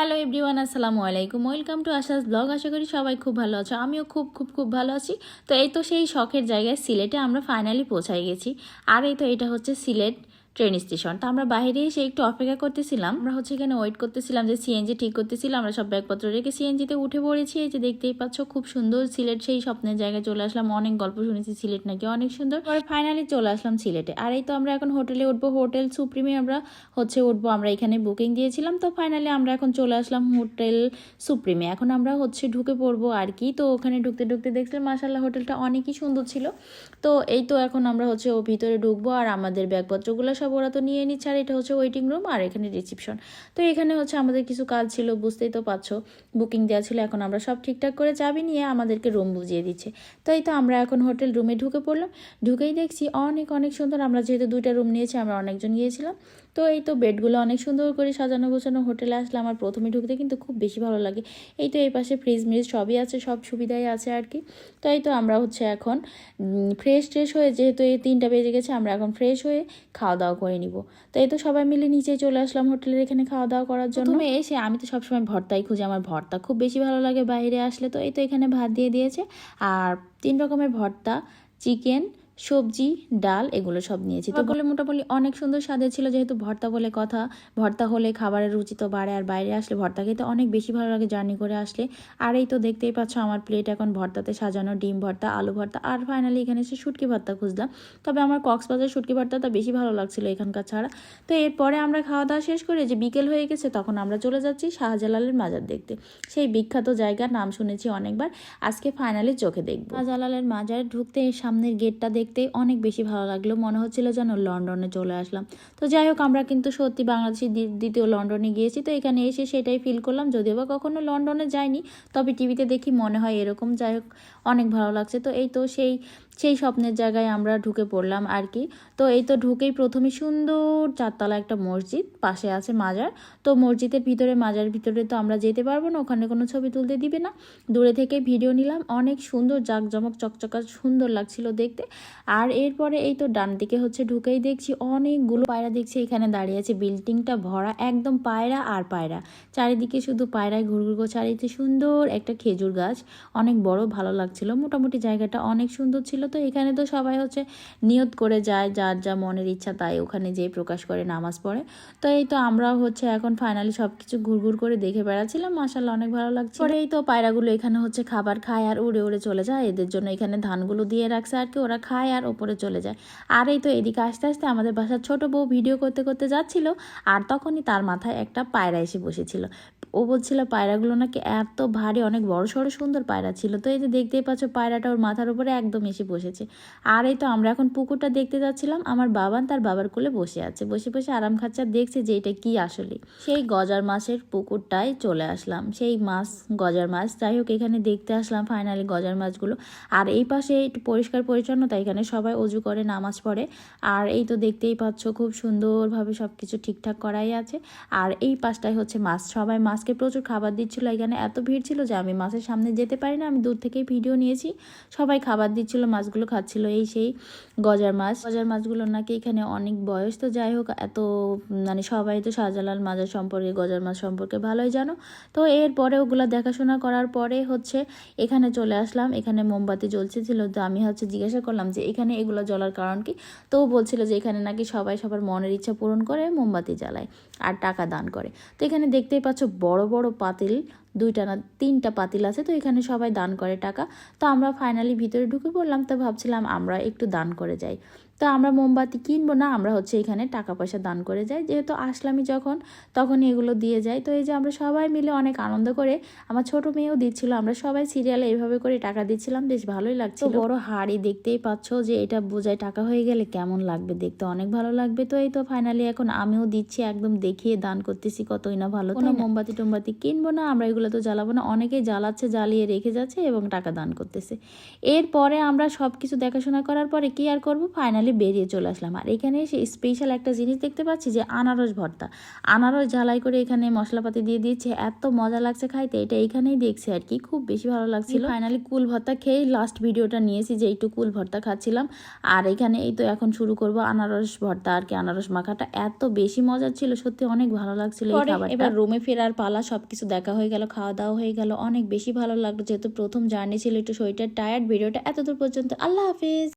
Hello everyone আসসালামু আলাইকুম। Welcome to Asha's blog আশা করি সবাই খুব ভালো আছো। আমিও খুব খুব খুব ভালো আছি। তো এই তো সেই শখের জায়গায় সিলেটে আমরা ফাইনালি পৌঁছাই গেছি। আর এই তো এটা হচ্ছে সিলেট। Train station. তো আমরা বাইরে এসে একটু অপেক্ষা করতেছিলাম। আমরা হচ্ছে এখানে ওয়েট করতেছিলাম যে সিএনজি ঠিক করতেছিলাম আমরা সব ব্যাগপত্র রেখে সিএনজিতে উঠে পড়েছি। এই যে দেখতেই পাচ্ছ, খুব সুন্দর সিলেট সেই স্বপ্নের জায়গায় চলে আসলাম। অনেক গল্প শুনেছি সিলেট নাকি অনেক সুন্দর। পরে ফাইনালি চলে আসলাম সিলেটে। আর এই তো আমরা এখন হোটেলে উঠবো। হোটেল সুপ্রিমে আমরা হচ্ছে উঠবো। আমরা এখানে বুকিং দিয়েছিলাম। তো ফাইনালি আমরা এখন চলে আসলাম হোটেল সুপ্রিমে। এখন আমরা হচ্ছে ঢুকে পড়ব আর কি। তো ওখানে ঢুকতে ঢুকতে দেখছিলাম মাসাল্লাহ হোটেলটা অনেকই সুন্দর ছিল। তো এই তো এখন আমরা হচ্ছে ও ভিতরে ঢুকবো। আর আমাদের ব্যাগপত্রগুলো সব ওরা তো নিয়ে নিচ্ছে, আর এটা হচ্ছে ওয়েটিং রুম আর এখানে রিসিপশন তো এখানে হচ্ছে আমাদের কিছু কাজ ছিল, বুঝতেই তো পারছ। বুকিং দেওয়া ছিল, এখন আমরা সব ঠিকঠাক করে চাবি নিয়ে আমাদেরকে রুম বুঝিয়ে দিচ্ছে। তাই তো আমরা এখন হোটেল রুমে ঢুকে পড়লাম। ঢুকেই দেখছি অনেক অনেক সুন্দর। আমরা যেহেতু দুইটা রুম নিয়েছি, আমরা অনেকজন গিয়েছিলাম। তো এই তো বেডগুলো অনেক সুন্দর করে সাজানো গোছানো হোটেলে আসলে আমার প্রথমে ঢুকতে কিন্তু খুব বেশি ভালো লাগে। এই তো এই পাশে ফ্রিজ মিজ সবই আছে, সব সুবিধাই আছে আর কি। তো এই তো আমরা হচ্ছে এখন ফ্রেশ ট্রেশ হয়ে যেহেতু এই তিনটা বেজে গেছে, আমরা এখন ফ্রেশ হয়ে খাওয়া দাওয়া করে নিব। তো এই তো সবাই মিলে নিচে চলে আসলাম হোটেলের এখানে খাওয়া দাওয়া করার জন্য। এসে আমি তো সবসময় ভর্তাই খুঁজি, আমার ভর্তা খুব বেশি ভালো লাগে বাইরে আসলে। তো এই তো এখানে ভাত দিয়ে দিয়েছে, আর তিন রকমের ভর্তা, চিকেন সবজি ডাল এগুলো সব নিয়েছি। তো বলে মোটামুটি অনেক সুন্দর স্বাদের ছিল যেহেতু ভর্তা বলে কথা। ভর্তা হলে খাবারের রুচি তো বাড়ে আর বাইরে আসলে ভর্তা খেতে অনেক বেশি ভালো লাগে জার্নি করে আসলে। আর এই তো দেখতেই পাচ্ছ আমার প্লেট এখন ভর্তাতে সাজানো ডিম ভর্তা আলু ভর্তা আর ফাইনালি এখানে এসে শুটকি ভর্তা খুঁজলাম। তবে আমার কক্সবাজার শুটকি ভর্তাটা বেশি ভালো লাগছিল এখানকার ছাড়া। তো এরপরে আমরা খাওয়া দাওয়া শেষ করে যে বিকেল হয়ে গেছে তখন আমরা চলে যাচ্ছি শাহজালালের মাজার দেখতে। সেই বিখ্যাত জায়গার নাম শুনেছি অনেকবার আজকে ফাইনালি চোখে দেখব। শাহজালালের মাজার ঢুকতে সামনের গেটটা দেখতে অনেক বেশি ভালো লাগল। মনে হচ্ছিল যেন লন্ডনে চলে আসলাম। তো যাই হোক, আমরা কিন্তু সত্যি বাংলাদেশি দ্বিতীয় লন্ডনে গিয়েছি। তো এখানে এসে সেটাই ফিল করলাম। যদিও বা কখনো লন্ডনে যাইনি, তবে টিভিতে দেখি মনে হয় এরকম। যাই হোক, অনেক ভালো লাগছে। তো এই তো সেই সেই স্বপ্নের জায়গায় আমরা ঢুকে পড়লাম আর কি। তো এই তো ঢুকেই প্রথমে সুন্দর চারতলা একটা মসজিদ পাশে আছে মাজার। তো মসজিদের ভিতরে, মাজার ভিতরে তো আমরা যেতে পারব না, ওখানে কোনো ছবি তুলতে দিবে না। দূরে থেকে ভিডিও নিলাম। অনেক সুন্দর, জাঁকজমক, চকচকা, সুন্দর লাগছিল দেখতে। আর এরপরে এই তো ডান দিকে হচ্ছে ঢুকেই দেখছি অনেকগুলো পায়রা দেখছি, এখানে দাঁড়িয়ে আছে বিল্ডিংটা ভরা, একদম পায়রা আর পায়রা। চারিদিকে শুধু পায়রায় আর এই যে সুন্দর একটা খেজুর গাছ, অনেক বড়, ভালো লাগছিল। মোটামুটি জায়গাটা অনেক সুন্দর ছিল, তো এখানে তো সবাই হচ্ছে নিয়ত করে যায়, যার যা মনের ইচ্ছা তাই ওখানে যেয়ে প্রকাশ করে, নামাজ পড়ে। তো এই তো আমরাও হচ্ছে এখন ফাইনালি সব কিছু ঘুরঘুর করে দেখে বেড়াচ্ছিলাম মাসাল্লাহ অনেক ভালো লাগছে পরে এই তো পায়রাগুলো এখানে হচ্ছে খাবার খায় আর উড়ে উড়ে চলে যায়, এদের জন্য এখানে ধানগুলো দিয়ে রাখছে আর কি, ওরা খায়। আর ওপরে চলে যায়। আর এই তো এদিকে আস্তে আস্তে আমাদের বাসার ছোট বউ ভিডিও করতে করতে যাচ্ছিল আর তখনই তার মাথায় একটা পায়রা এসে বসেছিল। ও বলছিল, পায়রাগুলো নাকি এত ভারী, অনেক বড়, সড়ো, সুন্দর পায়রা ছিল। তো এই যে দেখতেই পাচ্ছ পায়রাটা ওর মাথার উপরে একদম এসে বসেছে। আর এই তো আমরা এখন পুকুরটা দেখতে যাচ্ছিলাম, আমার বাবান তার বাবার কোলে বসে আছে। বসে বসে আরাম খাচ্ছা, দেখছে যে এটা কি আসলে। সেই গজার মাছের পুকুরটায় চলে আসলাম। সেই মাছ, গজার মাছ, যাই হোক এখানে দেখতে আসলাম ফাইনালি গজার মাছগুলো। আর এই পাশে একটু পরিষ্কার পরিচ্ছন্নতা এখানে সবাই অজু করে, নামাজ পড়ে। আর এই তো দেখতেই পাচ্ছ খুব সুন্দরভাবে সব কিছু ঠিকঠাক করাই আছে। আর এই পাশটায় হচ্ছে মাছ। সবাই মাছকে প্রচুর খাবার দিচ্ছিল। এখানে এত ভিড় ছিল যে আমি মাছের সামনে যেতে পারি না। আমি দূর থেকেই ভিডিও নিয়েছি। সবাই খাবার দিচ্ছিল, মাছগুলো খাচ্ছিল। এই সেই গজার মাছ। গজার মাছগুলো নাকি এখানে অনেক বয়স। তো যাই হোক, এত মানে সবাই তো শাহজালাল মাজার সম্পর্কে, গজার মাছ সম্পর্কে ভালোই জানো। তো এরপরে ওগুলো দেখাশোনা করার পরে হচ্ছে এখানে চলে আসলাম। এখানে মোমবাতি জ্বলছিল তো আমি হচ্ছে জিজ্ঞাসা করলাম যে এখানে এগুলো জ্বলার কারণ কি? তো বলছিল যে এখানে নাকি সবাই সবার মনের ইচ্ছা পূরণ করে, মোমবাতি জ্বালায় আর টাকা দান করে। তো এখানে দেখতেই পাচ্ছ বড় বড় পাতিল, দুইটা না, তিনটা পাতিল আছে। তো এখানে সবাই দান করে টাকা। তো আমরা ফাইনালি ভিতরে ঢুকে পড়লাম। তো ভাবছিলাম আমরা একটু দান করে যাই। তো আমরা মোমবাতি কিনবো না আমরা হচ্ছে এখানে টাকা পয়সা দান করে যাই। যেহেতু আসলামই যখন তখনই এগুলো দিয়ে যাই। তো এই যে আমরা সবাই মিলে অনেক আনন্দ করে আমার ছোট মেয়েও দিচ্ছিল আমরা সবাই সিরিয়ালে এইভাবে করে টাকা দিচ্ছিলাম বেশ ভালোই লাগছে বড় হাড়ি দেখতেই পাচ্ছ যে এটা বোঝায় টাকা হয়ে গেলে কেমন লাগবে দেখতে অনেক ভালো লাগবে। তো এই তো ফাইনালি এখন আমিও দিচ্ছি একদম দেখিয়ে দান করতেছি কতই না ভালো কোনো মোমবাতি টোমবাতি কিনবো না আমরা এগুলো তো জ্বালাবো না অনেকেই জ্বালাচ্ছে জ্বালিয়ে রেখে যাচ্ছে এবং টাকা দান করতেছে। এরপরে আমরা সব কিছু দেখাশোনা করার পরে কি আর করব? ফাইনালি ফাইনালি বেরিয়ে চলে আসলাম। আর এখানে এসে স্পেশাল একটা জিনিস দেখতে পাচ্ছি যে আনারস ভর্তা। আনারস ঝালাই করে এখানে মশলাপাতি দিয়ে দিয়েছে এত মজা লাগছে খাইতে এটা এখানেই দেখছি আর কি। খুব বেশি ভালো লাগছিল। ফাইনালি কুল ভর্তা খেয়ে লাস্ট ভিডিওটা নিয়েছি যে একটু কুল ভর্তা খাচ্ছিলাম। আর এখানে এই তো এখন শুরু করব আনারস ভর্তা আর কি আনারস মাখাটা। এত বেশি মজার ছিল সত্যি অনেক ভালো লাগছিল এই খাবারটা। এবার রুমে ফেরার পালা সবকিছু দেখা হয়ে গেল খাওয়া দাওয়া হয়ে গেল। অনেক বেশি ভালো লাগল যেহেতু প্রথম জার্নি ছিল একটু শরীরটা টায়ার্ড ভিডিওটা এতদূর পর্যন্ত। আল্লাহ হাফিজ!